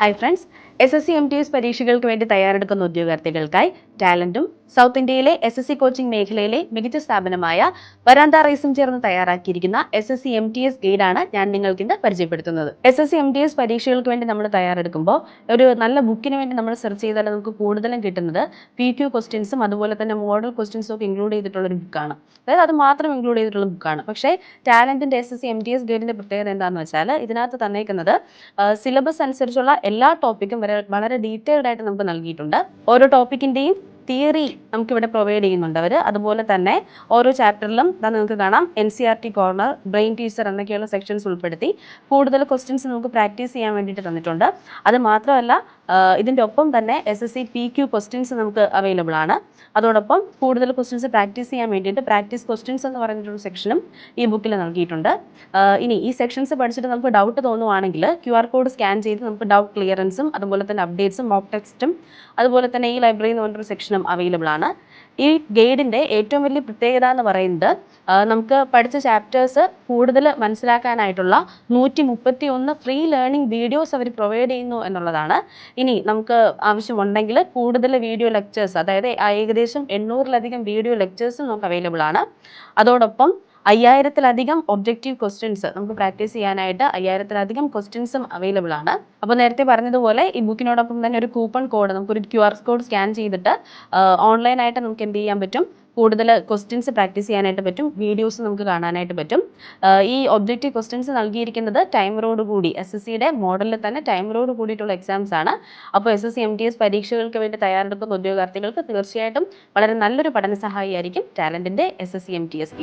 Hi friends S S C M T S പരീക്ഷകൾക്ക് വേണ്ടി തയ്യാറെടുക്കുന്ന ഉദ്യോഗാർത്ഥികൾക്കായി ടാലന്റും സൗത്ത് ഇന്ത്യയിലെ എസ് എസ് സി കോച്ചിംഗ് മേഖലയിലെ മികച്ച സ്ഥാപനമായ വരാന്ത റൈസും ചേർന്ന് തയ്യാറാക്കിയിരിക്കുന്ന S S C M T S ഗൈഡാണ് ഞാൻ നിങ്ങൾക്ക് ഇന്ന് പരിചയപ്പെടുത്തുന്നത്. S S C M T S പരീക്ഷകൾക്ക് വേണ്ടി നമ്മൾ തയ്യാറെടുക്കുമ്പോൾ ഒരു നല്ല ബുക്കിന് വേണ്ടി നമ്മൾ സെർച്ച് ചെയ്താൽ നമുക്ക് കൂടുതലും കിട്ടുന്നത് പി ക്യു ക്വസ്റ്റ്യൻസും അതുപോലെ തന്നെ മോഡൽ ക്വസ്റ്റ്യൻസും ഒക്കെ ഇൻക്ലൂഡ് ചെയ്തിട്ടുള്ള ഒരു ബുക്കാണ് അതായത് അത് മാത്രം ഇൻക്ലൂഡ് ചെയ്തിട്ടുള്ള ബുക്കാണ് പക്ഷേ ടാലന്റിന്റെ S S C M T S ഗൈഡിന്റെ പ്രത്യേകത എന്താണെന്ന് വെച്ചാൽ ഇതിനകത്ത് തന്നേക്കുന്നത് സിലബസ് അനുസരിച്ചുള്ള എല്ലാ ടോപ്പിക്കും വളരെ ഡീറ്റെയിൽഡ് ആയിട്ട് നമുക്ക് നൽകിയിട്ടുണ്ട്. ഓരോ ടോപ്പിക്കിന്റെയും theory നമുക്കിവിടെ പ്രൊവൈഡ് ചെയ്യുന്നുണ്ട് അവർ അതുപോലെ തന്നെ ഓരോ ചാപ്റ്ററിലും ഇതാ നിങ്ങൾക്ക് കാണാം N C R T corner brain teacher എന്നൊക്കെയുള്ള സെക്ഷൻസ് ഉൾപ്പെടുത്തി കൂടുതൽ ക്വസ്റ്റ്യൻസ് നമുക്ക് പ്രാക്ടീസ് ചെയ്യാൻ വേണ്ടിയിട്ട് തന്നിട്ടുണ്ട്. അത് മാത്രമല്ല ഇതിന്റെ ഒപ്പം തന്നെ S S C P Q questions നമുക്ക് അവൈലബിൾ ആണ്. അതോടൊപ്പം കൂടുതൽ ക്വസ്റ്റ്യൻസ് പ്രാക്ടീസ് ചെയ്യാൻ വേണ്ടിയിട്ട് പ്രാക്ടീസ് ക്വസ്റ്റ്യൻസ് എന്ന് പറഞ്ഞിട്ടൊരു സെക്ഷനും ഈ ബുക്കിൽ നൽകിയിട്ടുണ്ട്. ഇനി ഈ സെക്ഷൻസ് പഠിച്ചിട്ട് നമുക്ക് ഡൗട്ട് തോന്നുവാണെങ്കിൽ ക്യു ആർ കോഡ് സ്കാൻ ചെയ്ത് നമുക്ക് ഡൗട്ട് ക്ലിയറൻസും അതുപോലെ തന്നെ അപ്ഡേറ്റ്സും മോക്ക് ടെക്സ്റ്റും അതുപോലെ തന്നെ ഈ ലൈബ്രറി എന്ന് പറഞ്ഞൊരു സെക്ഷനും അവൈലബിൾ ആണ്. ഈ ഗൈഡിന്റെ ഏറ്റവും വലിയ പ്രത്യേകത എന്ന് പറയുന്നത് നമുക്ക് പഠിച്ച ചാപ്റ്റേഴ്സ് കൂടുതൽ മനസ്സിലാക്കാനായിട്ടുള്ള നൂറ്റി മുപ്പത്തി ഒന്ന് ഫ്രീ ലേണിംഗ് വീഡിയോസ് അവർ പ്രൊവൈഡ് ചെയ്യുന്നു എന്നുള്ളതാണ്. ഇനി നമുക്ക് ആവശ്യമുണ്ടെങ്കിൽ കൂടുതൽ വീഡിയോ ലെക്ചേഴ്സ് അതായത് ഏകദേശം എണ്ണൂറിലധികം വീഡിയോ ലെക്ചേഴ്സും നമുക്ക് അവൈലബിൾ ആണ്. അതോടൊപ്പം അയ്യായിരത്തിലധികം ഒബ്ജക്റ്റീവ് ക്വസ്റ്റ്യൻസ് നമുക്ക് പ്രാക്ടീസ് ചെയ്യാനായിട്ട് അയ്യായിരത്തിലധികം ക്വസ്റ്റ്യൻസും അവൈലബിൾ ആണ്. അപ്പോൾ നേരത്തെ പറഞ്ഞതുപോലെ ഈ ബുക്കിനോടൊപ്പം തന്നെ ഒരു കൂപ്പൺ കോഡ് നമുക്കൊരു ക്യു ആർ കോഡ് സ്കാൻ ചെയ്തിട്ട് ഓൺലൈനായിട്ട് നമുക്ക് എന്ത് ചെയ്യാൻ പറ്റും? കൂടുതൽ ക്വസ്റ്റ്യൻസ് പ്രാക്ടീസ് ചെയ്യാനായിട്ട് പറ്റും വീഡിയോസ് നമുക്ക് കാണാനായിട്ട് പറ്റും. ഈ ഒബ്ജക്റ്റീവ് ക്വസ്റ്റ്യൻസ് നൽകിയിരിക്കുന്നത് ടൈമറോട് കൂടി എസ് എസ് സിയുടെ മോഡലിൽ തന്നെ ടൈമറോട് കൂടിയിട്ടുള്ള എക്സാംസ് ആണ്. അപ്പോൾ S S C M T S പരീക്ഷകൾക്ക് വേണ്ടി തയ്യാറെടുക്കുന്ന ഉദ്യോഗാർത്ഥികൾക്ക് തീർച്ചയായിട്ടും വളരെ നല്ലൊരു പഠന സഹായിയായിരിക്കും ടാലന്റിന്റെ S S C M T S